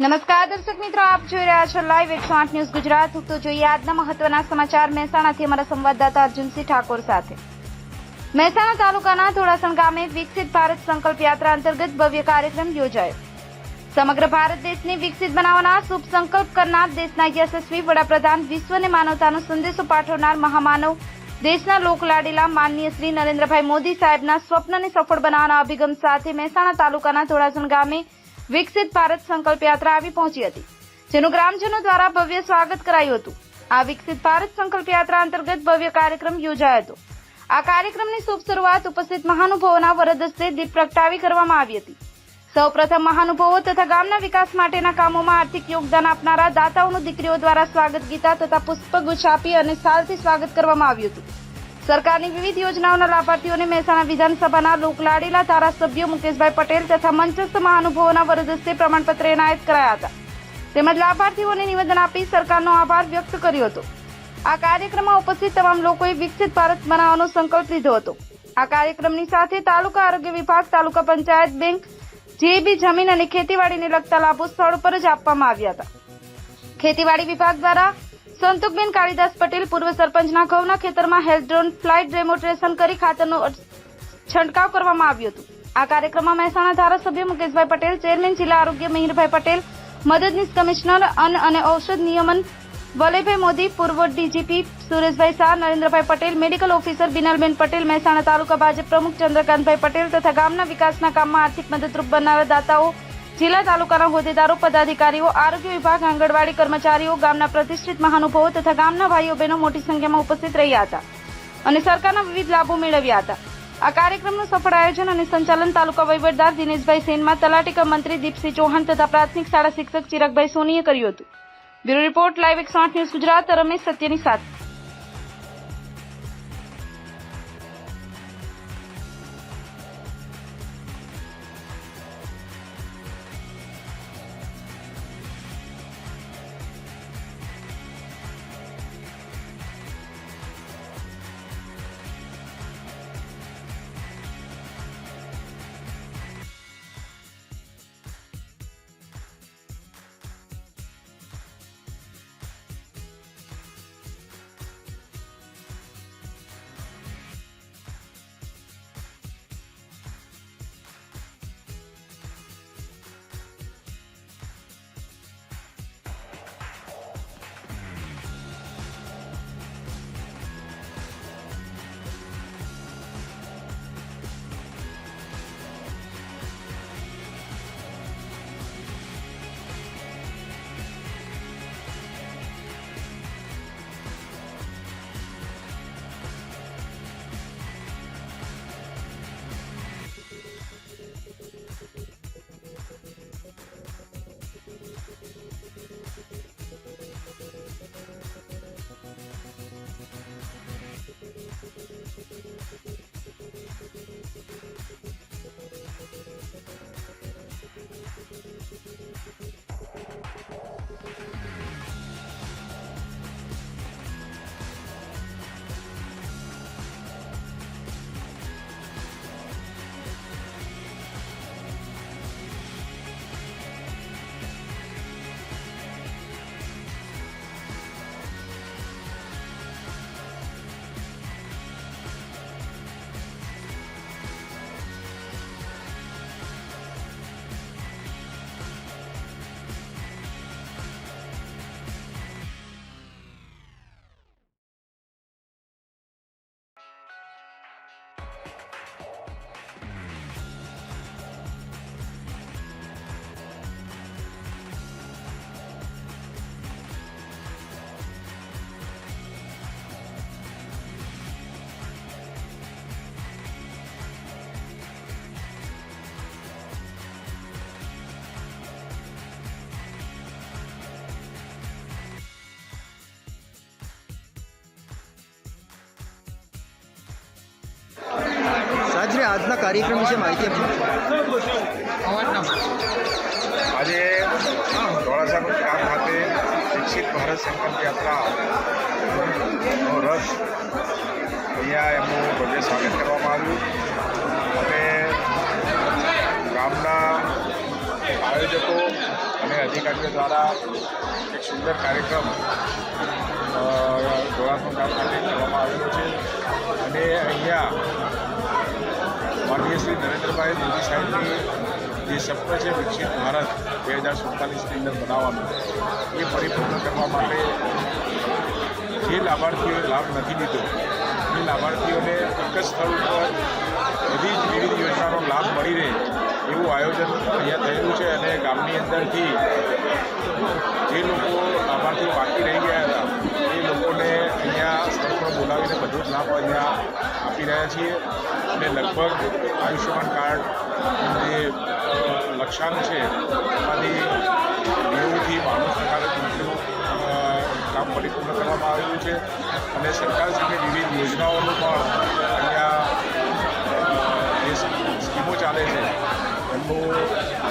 નમસ્કાર દર્શક મિત્રો, આપ જોઈ રહ્યા છો લાઈવ એકસો આઠ ન્યૂઝ ગુજરાત. તો જોઈએ આજના મહત્વના સમાચાર. મહેસાણાથી અમારા સંવાદદાતા અર્જુનસિંહ ઠાકોર સાથે. મહેસાણા તાલુકાના થોડાસણ ગામે વિકસિત ભારત સંકલ્પ યાત્રા અંતર્ગત ભવ્ય કાર્યક્રમ યોજાયો. સમગ્ર ભારત દેશને વિકસિત બનાવવાના શુભ સંકલ્પ કરનાર દેશના યશસ્વી વડાપ્રધાન વિશ્વને માનવતાનો સંદેશો પાઠવનાર મહામાનવ, દેશના લોકલાડીલા માનનીય શ્રી નરેન્દ્રભાઈ મોદી સાહેબના સ્વપ્નને સફળ બનાવવાના અભિગમ સાથે મહેસાણા તાલુકાના થોડાસણ ગામે વિકસિત ભારત સંકલ્પ યાત્રા આવી પહોંચી હતી, જેનું ગ્રામજનો દ્વારા ભવ્ય સ્વાગત કરાયું હતું. આ વિકસિત ભારત સંકલ્પ યાત્રા અંતર્ગત ભવ્ય કાર્યક્રમ યોજાયો હતો. આ કાર્યક્રમની શુભ શરૂઆત ઉપસ્થિત મહાનુભાવોના વરદ હસ્તે દીપ પ્રગટાવી કરવામાં આવી હતી. સૌપ્રથમ મહાનુભાવો તથા ગામના વિકાસ માટેના કામોમાં આર્થિક યોગદાન આપનારા દાતાઓનું દીકરીઓ દ્વારા સ્વાગત ગીતા તથા પુષ્પગુચ્છ આપી અને સાલથી સ્વાગત કરવામાં આવ્યું હતું. સરકારની વિવિધ યોજનાઓના લાભાર્થીઓને મહેસાણા વિધાનસભાના લોકલાડીલા ધારાસભ્યો મુકેશભાઈ પટેલ તથા મંચસ્થ મહાનુભાવોના વરદસ્તે પ્રમાણપત્ર એનાયત કરાયા હતા. તેમજ લાભાર્થીઓને નિવેદન આપી સરકારનો આભાર વ્યક્ત કર્યો હતો. આ કાર્યક્રમમાં ઉપસ્થિત તમામ લોકોએ વિકસિત ભારત બનાવવાનો સંકલ્પ લીધો હતો. આ કાર્યક્રમની સાથે તાલુકા આરોગ્ય વિભાગ, તાલુકા પંચાયત બેંક, જેબી જમીન અને ખેતીવાડીને લગતા લાભો સ્થળ પર જ આપવામાં આવ્યા હતા. ખેતીવાડી વિભાગ દ્વારા સંતુકબેન કાળીદાસ પટેલ પૂર્વ સરપંચના ઘઉંના ખેતરમાં હેલ્થ ડ્રોન ફ્લાઇટ ડેમોન્સ્ટ્રેશન કરી ખાતરનો છંટકાવ કરવામાં આવ્યો હતો. આ કાર્યક્રમમાં મહેસાણા ધારાસભ્ય મુકેશભાઈ પટેલ, ચેરમેન જિલ્લા આરોગ્ય મિહિરભાઈ પટેલ, મદદનીશ કમિશનર, અન્ન અને ઔષધ નિયમન વલયભાઈ મોદી, પૂર્વ DGP Sureshbhai Shah, Narendrabhai Patel, medical officer Binalben Patel, Mehsana taluka Bhajap પ્રમુખ ચંદ્રકાંતભાઈ પટેલ તથા ગામના વિકાસના કામમાં આર્થિક મદદરૂપ બનાવવા દાતાઓ જિલ્લા તાલુકાના હોદ્દેદારો, પદાધિકારીઓ, આરોગ્ય વિભાગ, આંગણવાડી કર્મચારીઓ, ગામના પ્રતિષ્ઠિત મહાનુભાવો તથા ગામના ભાઈઓ, બહેનો મોટી સંખ્યામાં ઉપસ્થિત રહ્યા હતા અને સરકારના વિવિધ લાભો મેળવ્યા હતા. આ કાર્યક્રમનું સફળ આયોજન અને સંચાલન તાલુકા વહીવટદાર દિનેશભાઈ સેનમાં તલાટી મંત્રી દીપસિંહ ચૌહાણ તથા પ્રાથમિક શાળા શિક્ષક ચિરાગભાઈ સોનીએ કર્યું હતું. બ્યુરો રિપોર્ટ, લાઈવ એકસો આઠ ન્યૂઝ ગુજરાત, રમેશ સત્યની સાથે. આજના કાર્યક્રમ વિશે માહિતી આપજો. આજે ધોળાસા ગામ ખાતે શિક્ષિત ભારત સંકલ્પ યાત્રા રસ રથ અહીંયા એમનું ભવ્ય સ્વાગત કરવામાં આવ્યું. અને ગામના આયોજકો અને અધિકારીઓ દ્વારા એક સુંદર કાર્યક્રમ અ, ધોળાસણ ગામ ખાતે કરવામાં આવેલો છે. અને અહીંયા માનનીય શ્રી નરેન્દ્રભાઈ મોદી સાહેબની જે સપન છે વિકસિત ભારત બે હજાર સુડતાલીસની અંદર બનાવવાનું, એ પરિપૂર્ણ કરવા માટે જે લાભાર્થીઓએ લાભ નથી લીધો, એ લાભાર્થીઓને એક જ સ્થળ ઉપર બધી જ વિવિધ યોજનાનો લાભ મળી રહે એવું આયોજન અહીંયા થયેલું છે અને ગામની અંદરથી જે લોકો લાભાર્થીઓ બાકી રહી ગયા હતા, એ લોકોને અહીંયા સ્થળ પર બોલાવીને બધો જ લાભ અહીંયા આપી રહ્યા છીએ. અને લગભગ આયુષ્યમાન કાર્ડ જે લક્ષ્યાંક છે એમાંથી નેવુંથી બાણું ટકા જેટલું કામ પરિપૂર્ણ કરવામાં આવ્યું છે. અને સરકારશ્રીની વિવિધ યોજનાઓનું પણ અહીંયા જે સ્કીમો ચાલે છે, એમનું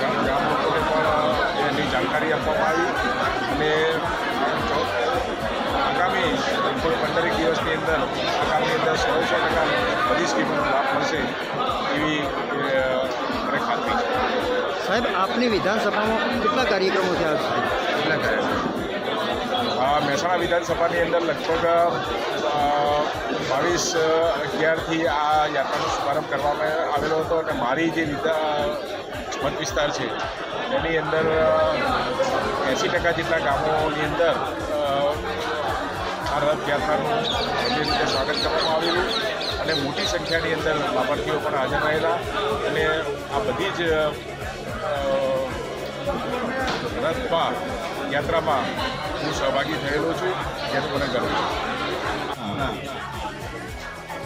ગામ લોકોને પણ એની જાણકારી આપવામાં આવી. અને આગામી લગભગ પંદરેક દિવસની અંદર આગામી અંદર સો સો ટકા બધી સ્કીમોનો લાભ મળશે એવી મને ખાતરી છે. સાહેબ આપની વિધાનસભામાં કેટલા કાર્યક્રમો થયા છે? કેટલા કાર્યક્રમો? આ મહેસાણા વિધાનસભાની અંદર લગભગ બાવીસ અગિયારથી આ યાત્રાનો શુભારંભ કરવામાં આવેલો હતો અને મારી જે વિધા મત વિસ્તાર છે એની અંદર એંસી ટકા જેટલા ગામોની અંદર આ રથયાત્રાનું જે રીતે સ્વાગત કરવામાં આવેલું. અને મોટી સંખ્યાની અંદર લાભાર્થીઓ પણ હાજર રહેલા અને આ બધી જ રથમાં, યાત્રામાં હું સહભાગી થયેલો છું. જેનું મને ગર્વ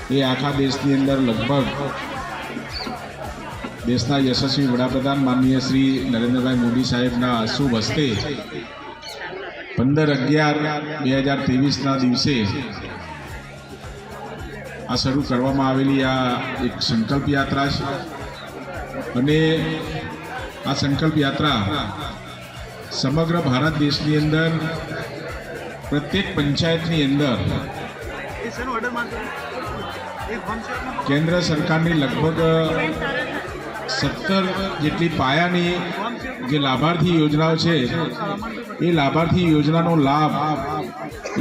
છે. એ આખા દેશની અંદર લગભગ દેશના યશસ્વી વડાપ્રધાન માનનીય શ્રી નરેન્દ્રભાઈ મોદી સાહેબના શુભ હસ્તે પંદર અગિયાર બે હજાર ત્રેવીસના દિવસે આ શરૂ કરવામાં આવેલી આ એક સંકલ્પ યાત્રા છે. અને આ સંકલ્પ યાત્રા સમગ્ર ભારત દેશની અંદર, પ્રત્યેક પંચાયતની અંદર કેન્દ્ર સરકારની લગભગ સત્તર જેટલી પાયાની જે લાભાર્થી યોજનાઓ છે, એ લાભાર્થી યોજનાનો લાભ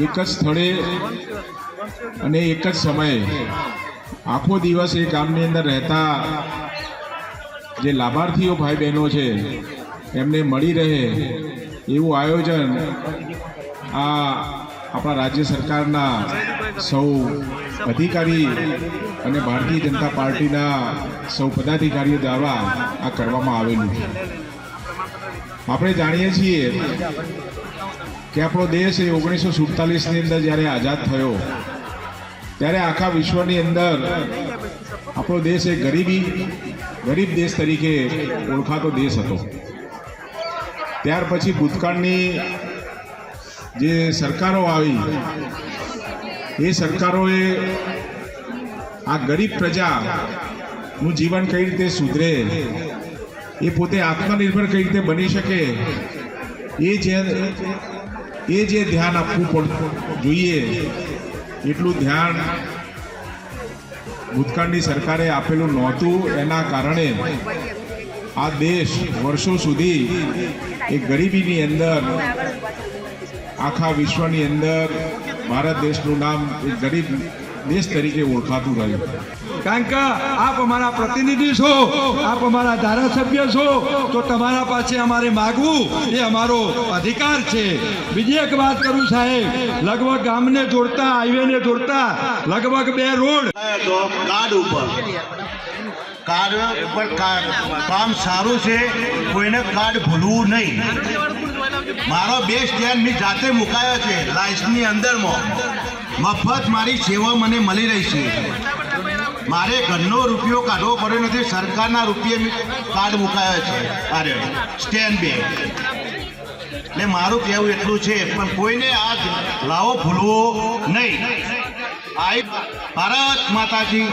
એક જ સ્થળે અને એક જ સમયે આખો દિવસ એ ગામની અંદર રહેતા જે લાભાર્થીઓ ભાઈ બહેનો છે, એમને મળી રહે એવું આયોજન આ આપણા રાજ્ય સરકારના સૌ અધિકારી અને ભારતીય જનતા પાર્ટીના સૌ પદાધિકારીઓ દ્વારા આ કરવામાં આવેલું છે. આપણે જાણીએ છીએ કે આપણો દેશ એ ઓગણીસો સુડતાલીસની અંદર જ્યારે આઝાદ થયો ત્યારે આખા વિશ્વની અંદર આપણો દેશ એ ગરીબી, ગરીબ દેશ તરીકે ઓળખાતો દેશ હતો. ત્યાર પછી ભૂતકાળની જે સરકારો આવી, એ સરકારોએ આ ગરીબ પ્રજાનું જીવન કઈ રીતે સુધરે, એ પોતે આત્મનિર્ભર કઈ રીતે બની શકે, એ જે એ જે ધ્યાન આપવું પડતું જોઈએ એટલું ધ્યાન ભૂતકાળની સરકારે આપેલું નહોતું. એના કારણે આ દેશ વર્ષો સુધી એ ગરીબીની અંદર, આખા વિશ્વની અંદર ભારત દેશનું નામ એક ગરીબ દેશ તરીકે ઓળખાતું રહ્યું. કારણ કે આપ અમારા પ્રતિનિધિ છો, આપ અમારા ધારાસભ્ય છો, તો તમારા પાસે અમારે માગવું એ અમારો અધિકાર છે. બીજી એક વાત કરું સાહેબ, લગભગ ગામને જોડતા, હાઈવેને જોડતા, લગભગ બે રોડ. કાર્ડ ઉપર. કાર્ડ ઉપર કામ સારું છે, કોઈને કાર્ડ ભૂલવું નહીં. મારો બે સ્ટેન્ડ મેં જાતે મુકાયો છે લાઇસની અંદરમાં. મફત મારી સેવા મને મળી રહી છે. મારે ઘરનો રૂપિયો કાઢવો પડ્યો નથી, સરકારના રૂપિયે કાર્ડ મુકાયો છે. અરે સ્ટેન્ડ બે. એટલે મારું કહેવું એટલું છે, પણ કોઈને આ લાવો ભૂલવો નહીં. આઈ ભારત માતાજી